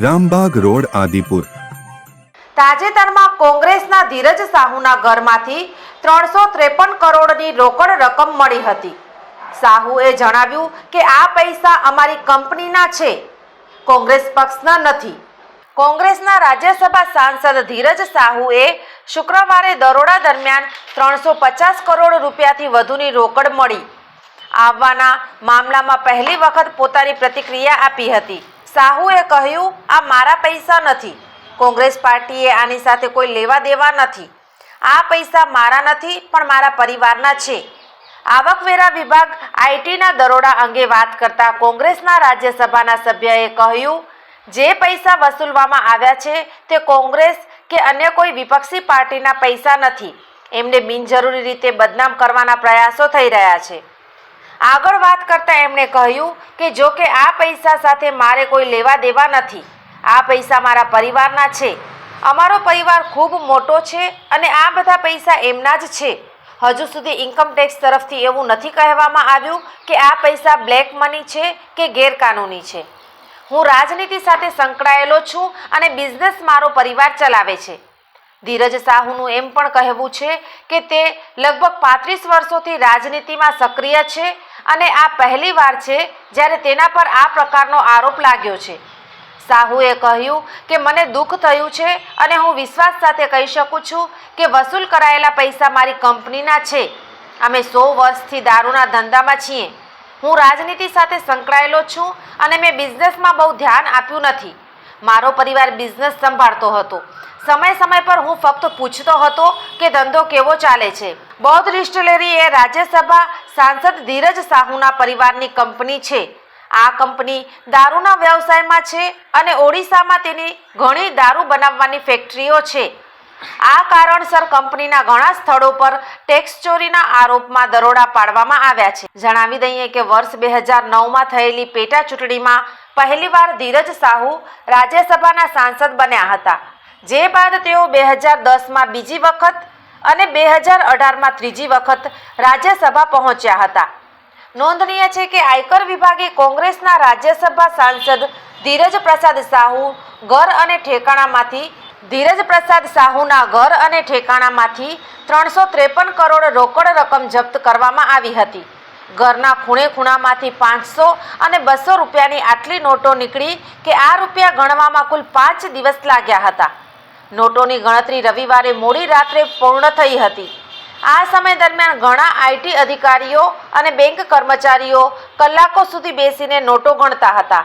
Rambag road, Adipur. તાજેતરમાં કોંગ્રેસના ધીરજ સાહુના ઘરમાંથી ત્રણસો ત્રેપન કરોડની રોકડ રકમ મળી હતી. સાહુએ જણાવ્યું કે આ પૈસા અમારી કંપનીના છે. કોંગ્રેસ પક્ષના નથી. કોંગ્રેસના રાજ્યસભા સાંસદ ધીરજ સાહુએ શુક્રવારે દરોડા દરમિયાન ત્રણસો પચાસ કરોડ રૂપિયાથી વધુની રોકડ મળી. આવવાના મામલામાં પહેલી વખત પોતાની પ્રતિક્રિયા આપી હતી. સાહુએ કહ્યું, આ મારા પૈસા નથી. કોંગ્રેસ પાર્ટીએ આની સાથે કોઈ લેવા દેવા નથી. આ પૈસા મારા નથી, પણ મારા પરિવારના છે. આવકવેરા વિભાગ આઈટીના દરોડા અંગે વાત કરતા કોંગ્રેસના રાજ્યસભાના સભ્યએ કહ્યું, જે પૈસા વસૂલવામાં આવ્યા છે, તે કોંગ્રેસ કે અન્ય કોઈ વિપક્ષી પાર્ટીના પૈસા નથી. એમને બિનજરૂરી રીતે બદનામ કરવાના પ્રયાસો થઈ રહ્યા છે. આગળ વાત કરતા એમણે કહ્યું કે જો કે આ પૈસા સાથે મારે કોઈ લેવા દેવા નથી. આ પૈસા મારા પરિવારના છે. અમારો પરિવાર ખૂબ મોટો છે અને આ બધા પૈસા એમના જ છે. હજુ સુધી ઇન્કમ ટેક્સ તરફથી એવું નથી કહેવામાં આવ્યું કે આ પૈસા બ્લેક મની છે કે ગેરકાનૂની છે. હું રાજનીતિ સાથે સંકળાયેલો છું અને બિઝનેસ મારો પરિવાર ચલાવે છે. ધીરજ સાહુનું એમ પણ કહેવું છે કે તે લગભગ પાંત્રીસ વર્ષોથી રાજનીતિમાં સક્રિય છે અને આ પહેલીવાર છે જ્યારે તેના પર આ પ્રકારનો આરોપ લાગ્યો છે. સાહુએ કહ્યું કે મને દુઃખ થયું છે અને હું વિશ્વાસ સાથે કહી શકું છું કે વસૂલ કરાયેલા પૈસા મારી કંપનીના છે. અમે સો વર્ષથી દારૂના ધંધામાં છીએ. હું રાજનીતિ સાથે સંકળાયેલો છું અને મેં બિઝનેસમાં બહુ ધ્યાન આપ્યું નથી. મારો પરિવાર બિઝનેસ સંભાળતો હતો. સમય સમય પર હું ફક્ત પૂછતો હતો કે ધંધો કેવો ચાલે છે. બૌદ્ધ ડિસ્ટિલરી એ રાજ્યસભા સાંસદ ધીરજ સાહુના પરિવારની કંપની છે. આ કંપની દારૂના વ્યવસાયમાં છે અને ઓડિશામાં તેની ઘણી દારૂ બનાવવાની ફેક્ટરીઓ છે. આ કારણસર કંપનીના ઘણા સ્થળો પર ટેક્સ ચોરીના આરોપમાં દરોડા પાડવામાં આવ્યા છે. જણાવી દઈએ કે વર્ષ બે હજાર નવમાં થયેલી પેટા ચૂંટણીમાં પહેલીવાર ધીરજ સાહુ રાજ્યસભાના સાંસદ બન્યા હતા. જે બાદ તેઓ બે હજાર દસમાં બીજી વખત અને બે હજાર અઢારમાં ત્રીજી વખત રાજ્યસભા પહોંચ્યા હતા. નોંધનીય છે કે આયકર વિભાગે કોંગ્રેસના રાજ્યસભા સાંસદ ધીરજ પ્રસાદ સાહુ ઘર અને ઠેકાણામાંથી ધીરજ પ્રસાદ સાહુના ઘર અને ઠેકાણામાંથી ત્રણસો ત્રેપન કરોડ રોકડ રકમ જપ્ત કરવામાં આવી હતી. ઘરના ખૂણે ખૂણામાંથી પાંચસો અને બસો રૂપિયાની આટલી નોટો નીકળી કે આ રૂપિયા ગણવામાં કુલ પાંચ દિવસ લાગ્યા હતા. નોટોની ગણતરી રવિવારે મોડી રાત્રે પૂર્ણ થઈ હતી. આ સમય દરમિયાન ઘણા આઈટી અધિકારીઓ અને બેંક કર્મચારીઓ કલાકો સુધી બેસીને નોટો ગણતા હતા.